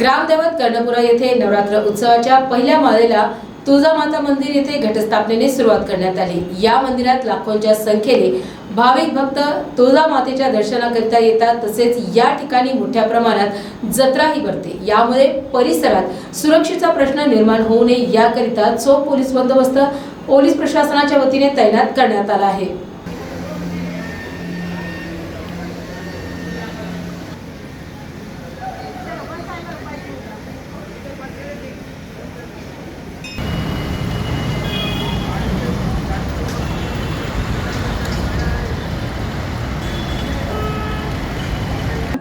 ग्रामदैवत कर्णपुरा येथे नवरात्र उत्सवाच्या पहिल्या माळेला तुळजामाता मंदिर येथे घटस्थापनेने सुरुवात करण्यात आली. या मंदिरात लाखोंच्या संख्येने भाविक भक्त तुळजामातेच्या दर्शनाकरिता येतात. तसेच या ठिकाणी मोठ्या प्रमाणात जत्राही भरते. यामुळे परिसरात सुरक्षेचा प्रश्न निर्माण होऊ नये याकरिता चोख पोलीस बंदोबस्त पोलीस प्रशासनाच्या वतीने तैनात करण्यात आला आहे.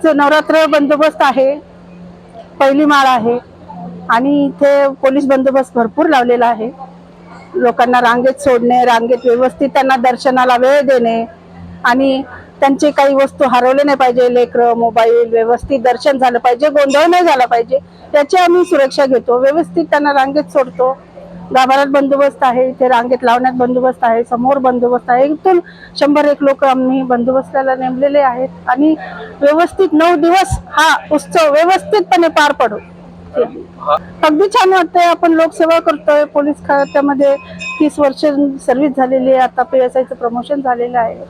आज नवरात्र बंदोबस्त आहे. पहिली माळ आहे. आणि इथे पोलीस बंदोबस्त भरपूर लावलेला आहे. लोकांना रांगेत सोडणे रांगेत व्यवस्थित त्यांना दर्शनाला वेळ देणे आणि त्यांचे काही वस्तू हरवले नाही पाहिजे. लेकरं मोबाईल व्यवस्थित दर्शन झालं पाहिजे गोंधळ नाही झाला पाहिजे. त्याची आम्ही सुरक्षा घेतो. व्यवस्थित त्यांना रांगेत सोडतो. गाभाऱ्यात बंदोबस्त आहे इथे रांगेत लावण्यात बंदोबस्त आहे समोर बंदोबस्त आहे. इथून शंभर एक लोक आम्ही बंदोबस्ताला नेमलेले आहेत आणि व्यवस्थित नऊ दिवस हा उत्सव व्यवस्थितपणे पार पडू. अगदी छान वाटतंय आपण लोकसेवा करतोय पोलीस खात्यामध्ये तीस वर्ष सर्व्हिस झालेली आहे आता पी एस आयचं प्रमोशन झालेलं आहे.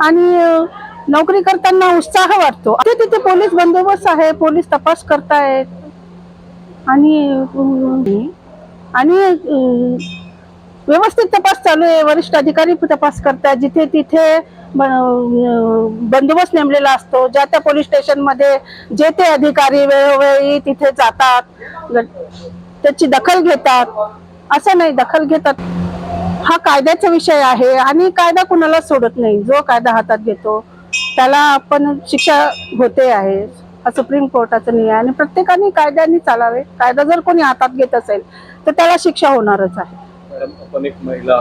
आणि नोकरी करताना उत्साह वाटतो ते तिथे पोलीस बंदोबस्त आहे पोलीस तपास करतायत. आणि आणि व्यवस्थित तपास चालू आहे. वरिष्ठ अधिकारी तपास करतात जिथे तिथे ब- बंदोबस्त नेमलेला असतो. ज्या त्या पोलीस स्टेशनमध्ये जे ते अधिकारी वेळोवेळी तिथे जातात त्याची दखल घेतात. असं नाही दखल घेतात. हा कायद्याचा विषय आहे आणि कायदा कुणाला सोडत नाही. जो कायदा हातात घेतो त्याला आपण शिक्षा होते आहे. हा सुप्रीम कोर्टाचा नियम आहे आणि प्रत्येकाने कायद्याने चालावे. कायदा जर कोणी हातात घेत असेल तर त्याला शिक्षा होणारच आहे. मॅडम एक महिला